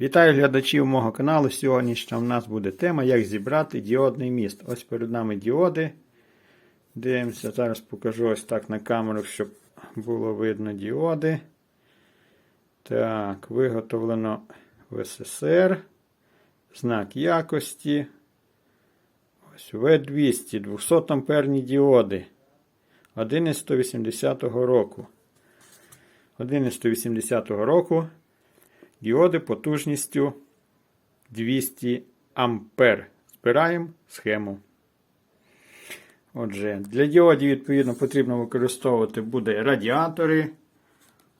Вітаю глядачів мого каналу. Сьогоднішня в нас буде тема, як зібрати діодний міст. Ось перед нами діоди. Дивимося, зараз покажу ось так на камеру, щоб було видно діоди. Так, виготовлено в СССР. Знак якості. Ось В200 200 амперні діоди. 1180 року. 1180 року. Діоди потужністю 200 ампер. Збираємо схему. Отже, для діодів, відповідно, потрібно використовувати буде радіатори.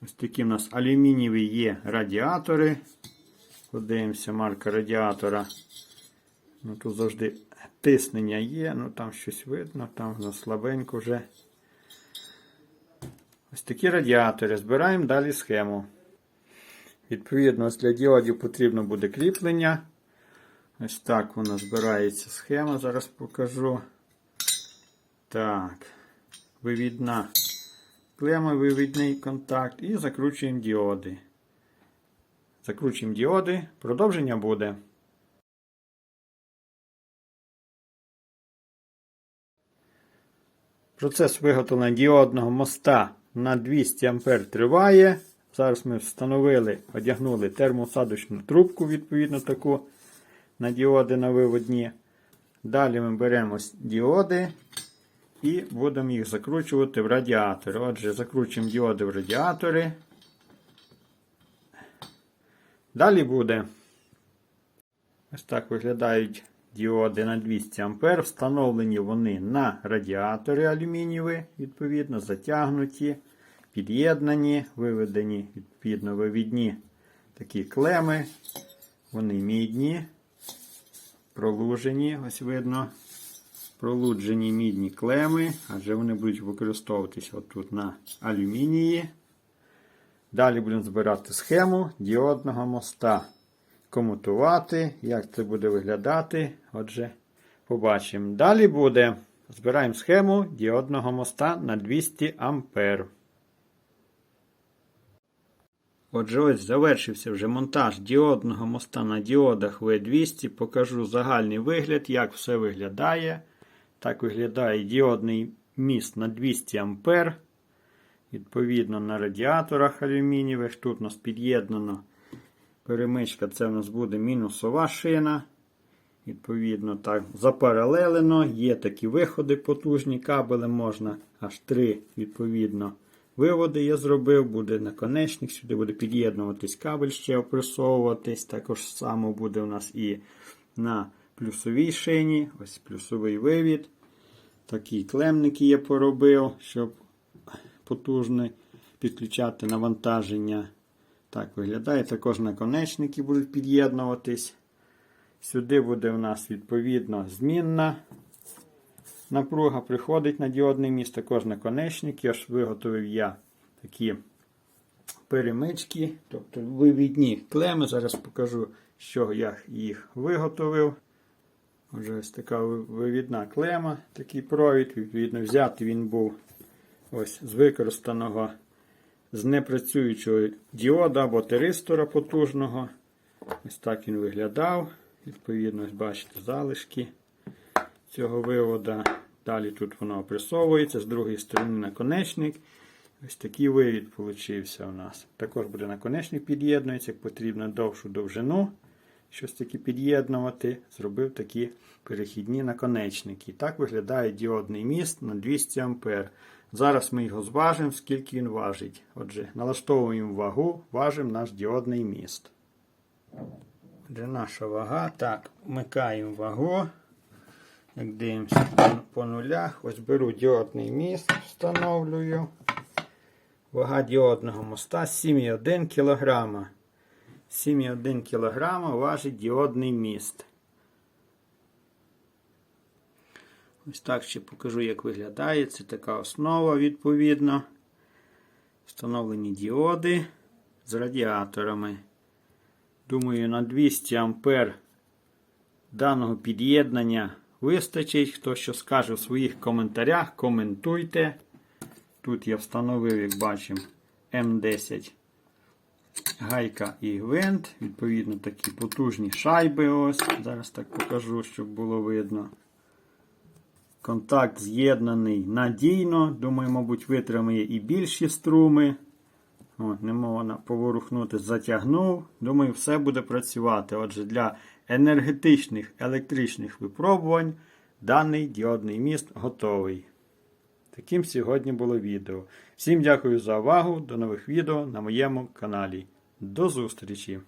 Ось такі в нас алюмінієві є радіатори. Подивимося, марка радіатора. Ну, Тут завжди тиснення є, ну там щось видно, там воно слабенько вже. Ось такі радіатори. Збираємо далі схему. Відповідно, для діодів потрібно буде кріплення. Ось так вона збирається схема, зараз покажу. Так, вивідна клема, вивідний контакт і закручуємо діоди. Закручуємо діоди, продовження буде. Процес виготовлення діодного моста на 200 А триває. Зараз ми встановили, одягнули термоусадочну трубку, відповідно таку на діоди на виводні. Далі ми беремо діоди і будемо їх закручувати в радіатори. Отже, закручуємо діоди в радіатори. Далі буде. Ось так виглядають діоди на 200 А. Встановлені вони на радіатори алюмінієві, відповідно, затягнуті під'єднані, виведені, відповідно, вивідні такі клеми. Вони мідні, пролужені, ось видно, пролуджені мідні клеми, адже вони будуть використовуватися отут на алюмінії. Далі будемо збирати схему діодного моста. Комутувати, як це буде виглядати. Отже, побачимо. Далі буде. Збираємо схему діодного моста на 200 ампер. Отже, ось завершився вже монтаж діодного моста на діодах V200. Покажу загальний вигляд, як все виглядає. Так виглядає діодний міст на 200 А. Відповідно, на радіаторах алюмінієвих. Тут у нас під'єднано перемичка, це у нас буде мінусова шина. Відповідно, так, запаралелено. Є такі виходи потужні, кабели можна аж три, відповідно. Виводи я зробив, буде наконечник, сюди буде під'єднуватись кабель ще опресовуватись. Також само буде у нас і на плюсовій шині. Ось плюсовий вивід. Такі клемники я поробив, щоб потужно підключати навантаження. Так виглядає. Також наконечники будуть під'єднуватись. Сюди буде у нас відповідно змінна. Напруга приходить на діодний міст, також наконечник. Я ж виготовив я такі перемички, тобто вивідні клеми. Зараз покажу, що я їх виготовив. Отже, ось така вивідна клема, такий провід. Відповідно, взяти він був ось з використаного з непрацюючого діода або теристора потужного. Ось так він виглядав. Відповідно, ось бачите залишки цього вивода. Далі тут воно опресовується, з другої сторони наконечник. Ось такий вивід получився у нас. Також буде наконечник під'єднується, як потрібно довшу довжину. Щось таке під'єднувати. Зробив такі перехідні наконечники. Так виглядає діодний міст на 200 А. Зараз ми його зважимо, скільки він важить. Отже, налаштовуємо вагу, важимо наш діодний міст. Отже, наша вага. Так, вмикаємо вагу. Як дивимося по, нулях, ось беру діодний міст, встановлюю. Вага діодного моста 7,1 кг. 7,1 кг важить діодний міст. Ось так ще покажу, як виглядає. Це така основа, відповідно. Встановлені діоди з радіаторами. Думаю, на 200 А даного під'єднання вистачить. Хто що скаже в своїх коментарях, коментуйте. Тут я встановив, як бачимо, М10 гайка і гвинт. Відповідно, такі потужні шайби. Ось. Зараз так покажу, щоб було видно. Контакт з'єднаний надійно. Думаю, мабуть, витримає і більші струми. От, не можна поворухнути, затягнув. Думаю, все буде працювати. Отже, для енергетичних електричних випробувань даний діодний міст готовий. Таким сьогодні було відео. Всім дякую за увагу. До нових відео на моєму каналі. До зустрічі!